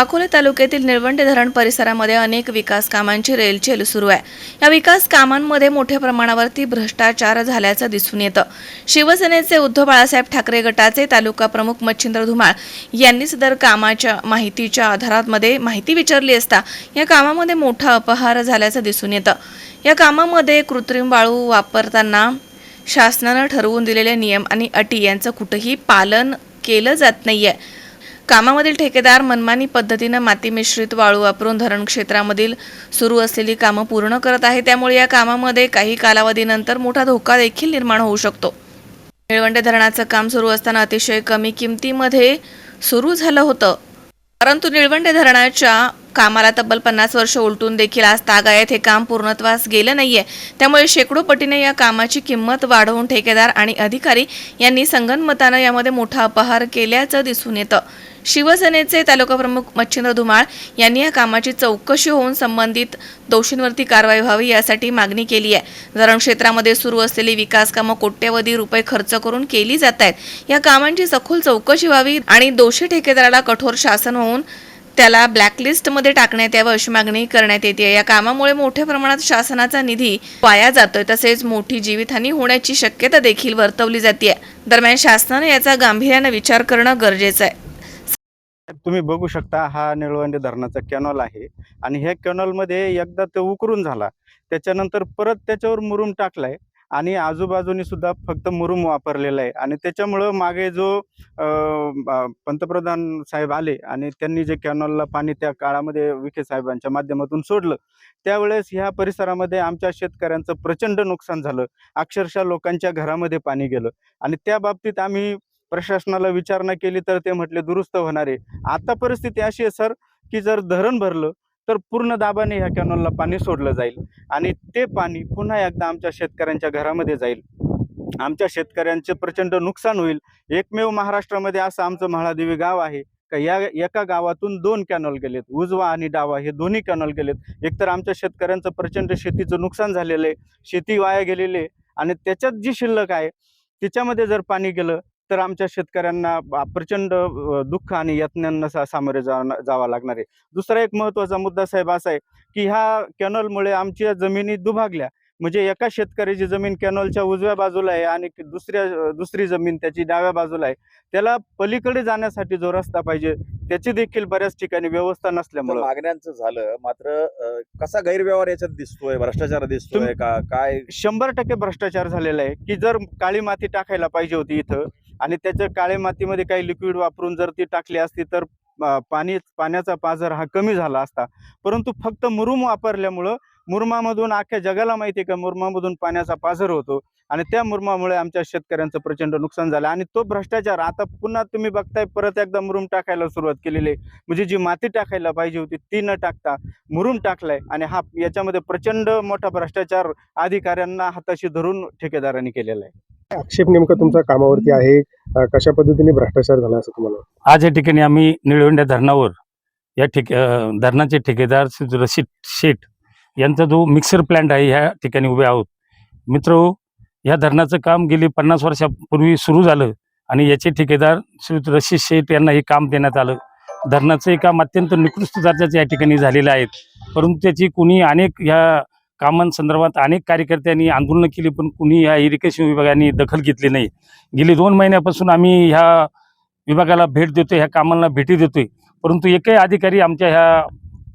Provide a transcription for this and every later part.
अकोले तालुक्यातील निळवंडे धरण परिसरामध्ये अनेक विकास कामांची रेलचेल सुरू आहे. या विकास कामांमध्ये मोठ्या प्रमाणावरती भ्रष्टाचार झाल्याचं दिसून येतं. शिवसेनेचे उद्धव बाळासाहेब ठाकरे गटाचे तालुका प्रमुख मच्छिंद्र धुमाळ यांनी सदर कामाच्या माहितीच्या आधारामध्ये माहिती विचारली असता या कामामध्ये मोठा अपहार झाल्याचं दिसून येतं. या कामामध्ये कृत्रिम वाळू वापरताना शासनानं ठरवून दिलेले नियम आणि अटी यांचं कुठंही पालन केलं जात नाहीये. कामामधील ठेकेदार मनमानी पद्धतीनं माती मिश्रित वाळू वापरून धरण क्षेत्रामधील सुरू असलेली कामं पूर्ण करत आहे. त्यामुळे या कामामध्ये काही कालावधीनंतर मोठा धोका देखील निर्माण होऊ शकतो. निळवंडे धरणाचं काम सुरू असताना अतिशय कमी किमतीमध्ये सुरू झालं होतं. परंतु निळवंडे धरणाच्या कामाला तब्बल पन्नास वर्ष उलटून देखील आज तागायत हे काम पूर्णत्वास गेलं नाहीये. त्यामुळे शेकडो पटीने या कामाची किंमत वाढवून ठेकेदार आणि अधिकारी यांनी संगनमतानं यामध्ये मोठा अपहार केल्याचं दिसून येतं. शिवसेनेचे तालुकाप्रमुख मच्छिंद्र धुमाळ यांनी या कामाची चौकशी होऊन संबंधित दोषींवरती कारवाई व्हावी यासाठी मागणी केली आहे. धरण क्षेत्रामध्ये सुरू असलेली विकास कामं कोट्यवधी रुपये खर्च करून केली जात आहेत. या कामांची सखोल चौकशी व्हावी आणि दोषी ठेकेदाराला कठोर शासन होऊन त्याला ब्लॅकलिस्टमध्ये टाकण्यात यावं अशी मागणी करण्यात येते. या कामामुळे मोठ्या प्रमाणात शासनाचा निधी वाया जातोय. तसेच मोठी जीवितहानी होण्याची शक्यता देखील वर्तवली जाते दरम्यान शासनाने याचा गांभीर्यानं विचार करणं गरजेचं आहे. तुम्ही बघू शकता हा निळवंडे धरणाचा कॅनॉल आहे. आणि ह्या कॅनॉलमध्ये एकदा तो उकरून झाला. त्याच्यानंतर परत त्याच्यावर मुरुम टाकलाय. आणि आजूबाजूनी सुद्धा फक्त मुरुम वापरलेला आहे. आणि त्याच्यामुळं मागे जो पंतप्रधान साहेब आले आणि त्यांनी जे कॅनॉलला पाणी त्या काळामध्ये विखे साहेबांच्या माध्यमातून सोडलं त्यावेळेस ह्या परिसरामध्ये आमच्या शेतकऱ्यांचं प्रचंड नुकसान झालं. अक्षरशः लोकांच्या घरामध्ये पाणी गेलं. आणि त्या बाबतीत आम्ही प्रशासनाला विचारणा केली तर ते म्हटले दुरुस्त होणार आहे. आता परिस्थिती अशी आहे सर की जर धरण भरलं तर पूर्ण दाबाने ह्या कॅनॉलला पाणी सोडलं जाईल आणि ते पाणी पुन्हा एकदा आमच्या शेतकऱ्यांच्या घरामध्ये जाईल. आमच्या शेतकऱ्यांचे प्रचंड नुकसान होईल. एकमेव महाराष्ट्रामध्ये असं आमचं म्हाळादेवी गाव आहे का या एका गावातून दोन कॅनॉल गेलेत. उजवा आणि डावा हे दोन्ही कॅनॉल गेलेत. एकतर आमच्या शेतकऱ्यांचं प्रचंड शेतीचं नुकसान झालेलं आहे शेती वाया गेलेली आहे आणि त्याच्यात जी शिल्लक आहे तिच्यामध्ये जर पाणी गेलं तर आमच्या शेतकऱ्यांना प्रचंड दुःख आणि यातनांना सा सामोरे जावं जावं लागणार आहे. दुसरा एक महत्त्वाचा मुद्दा साहेब असा आहे की ह्या कॅनॉलमुळे आमच्या जमिनी दुभागल्या. म्हणजे एका शेतकऱ्याची जमीन कॅनॉलच्या उजव्या बाजूला आहे आणि दुसऱ्या दुसरी जमीन त्याची डाव्या बाजूला आहे त्याला पलीकडे जाण्यासाठी जो रस्ता पाहिजे त्याची देखील बऱ्याच ठिकाणी व्यवस्था नसल्यामुळं मागण्यांचं झालं मात्र कसा गैरव्यवहार याच्यात दिसतोय? भ्रष्टाचार दिसतोय का? काय? शंभर टक्के भ्रष्टाचार झालेला आहे की जर काळी माती टाकायला पाहिजे होती इथं आणि त्याच्या काळ्या मातीमध्ये काही लिक्विड वापरून जर ती टाकली असती तर पाणी पाण्याचा पाझर हा कमी झाला असता. परंतु फक्त मुरुम वापरल्यामुळं मुरमामधून अख्ख्या जगाला माहिती आहे का? मुरमामधून पाण्याचा पाझर होतो आणि त्या मुरमामुळे आमच्या शेतकऱ्यांचं प्रचंड नुकसान झालं आणि तो भ्रष्टाचार आता पुन्हा तुम्ही बघताय परत एकदा मुरुम टाकायला सुरुवात केलेली आहे. म्हणजे जी माती टाकायला पाहिजे होती ती न टाकता मुरुम टाकलाय आणि हा याच्यामध्ये प्रचंड मोठा भ्रष्टाचार अधिकाऱ्यांना हाताशी धरून ठेकेदारांनी केलेला आहे. आक्षेप नेमका तुमचा कामावरती आहे. कशा पद्धतीने भ्रष्टाचार झाला असं तुम्हाला? आज या ठिकाणी आम्ही निळवंड्या धरणावर या ठिक धरणाचे ठेकेदार रशीद शेठ यांचा जो मिक्सर प्लांट आहे ह्या ठिकाणी उभे आहोत. मित्र हो, ह्या धरणाचं काम गेली पन्नास वर्षापूर्वी सुरू झालं आणि याचे ठेकेदार श्री रशीद शेठ यांना हे काम देण्यात आलं. धरणाचं हे काम अत्यंत निकृष्ट दर्जाचे या ठिकाणी झालेलं आहे. परंतु त्याची कुणी अनेक ह्या कामांसंदर्भात अनेक कार्यकर्त्यांनी आंदोलनं केली पण कुणी या इरिगेशन विभागाने दखल घेतली नाही. गेली दोन महिन्यापासून आम्ही ह्या विभागाला भेट देतोय ह्या कामांना भेटी देतोय. परंतु एकही अधिकारी आमच्या ह्या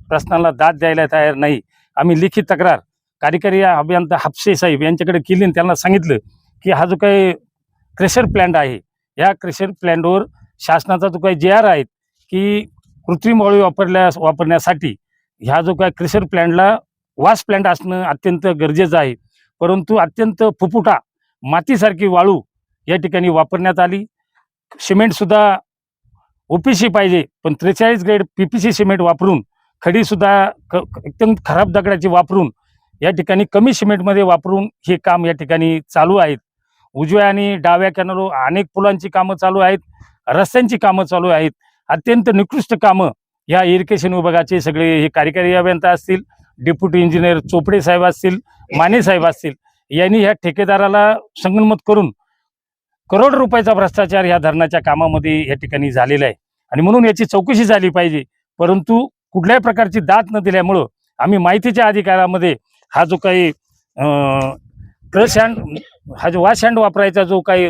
प्रश्नाला दाद द्यायला तयार नाही. आम्ही लिखित तक्रार कार्यकारी अभियंता हापसे साहेब यांच्याकडे केली आणि त्यांना सांगितलं की हा जो काही क्रेशर प्लॅन्ट आहे या क्रेशर प्लॅन्टवर शासनाचा जो काही जे आर आहे की कृत्रिम वाळू वापरल्या वापरण्यासाठी ह्या जो काय क्रेशर प्लॅन्टला वास प्लॅन्ट असणं अत्यंत गरजेचं आहे. परंतु अत्यंत फुफुटा मातीसारखी वाळू या ठिकाणी वापरण्यात आली. सिमेंटसुद्धा ओपीसी पाहिजे पण त्रेचाळीस grade P P C cement वापरून खडीसुद्धा क एकदम खराब दगडाची वापरून या ठिकाणी कमी सिमेंटमध्ये वापरून हे काम या ठिकाणी चालू आहेत. उजव्या आणि डाव्या कॅनलवर अनेक पुलांची कामं चालू आहेत रस्त्यांची कामं चालू आहेत. अत्यंत निकृष्ट कामं या इरिगेशन विभागाचे सगळे हे कार्यकारी अभियंता असतील डेप्युटी इंजिनियर चोपडे साहेब असतील माने साहेब असतील यांनी ह्या ठेकेदाराला संगनमत करून करोड रुपयाचा भ्रष्टाचार ह्या धरणाच्या कामामध्ये या ठिकाणी झालेला आहे. आणि म्हणून याची चौकशी झाली पाहिजे. परंतु कुठल्याही प्रकारची दात न दिल्यामुळं आम्ही माहितीच्या अधिकारामध्ये हा जो काही क्रश हँड हा जो वॉश हँड वापरायचा जो काही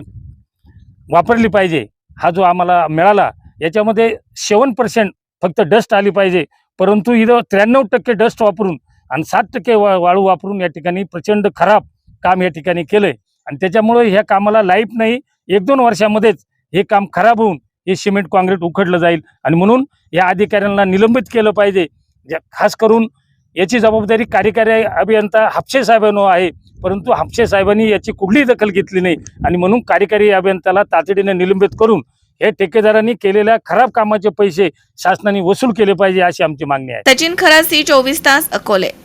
वापरली पाहिजे हा जो आम्हाला मिळाला याच्यामध्ये सेवन पर्सेंट फक्त डस्ट आली पाहिजे. परंतु इथं त्र्याण्णव टक्के डस्ट वापरून आणि सात टक्के वा वाळू वापरून या ठिकाणी प्रचंड खराब काम या ठिकाणी केलंय. आणि त्याच्यामुळे ह्या कामाला लाईफ नाही. एक दोन वर्षामध्येच हे काम खराब होऊन हे सिमेंट काँक्रीट उखडलं जाईल. आणि म्हणून या अधिकाऱ्यांना निलंबित केलं पाहिजे. ज्या- खास करून याची जबाबदारी कार्यकारी अभियंता हापशे साहेबांनो आहे. परंतु हापशे साहेबांनी याची कुठलीही दखल घेतली नाही. आणि म्हणून कार्यकारी अभियंत्याला तातडीने निलंबित करून हे ठेकेदारांनी केलेल्या खराब कामाचे पैसे शासनाने वसूल केले पाहिजे अशी आमची मागणी आहे. सचिन खरासी चोवीस तास अकोले.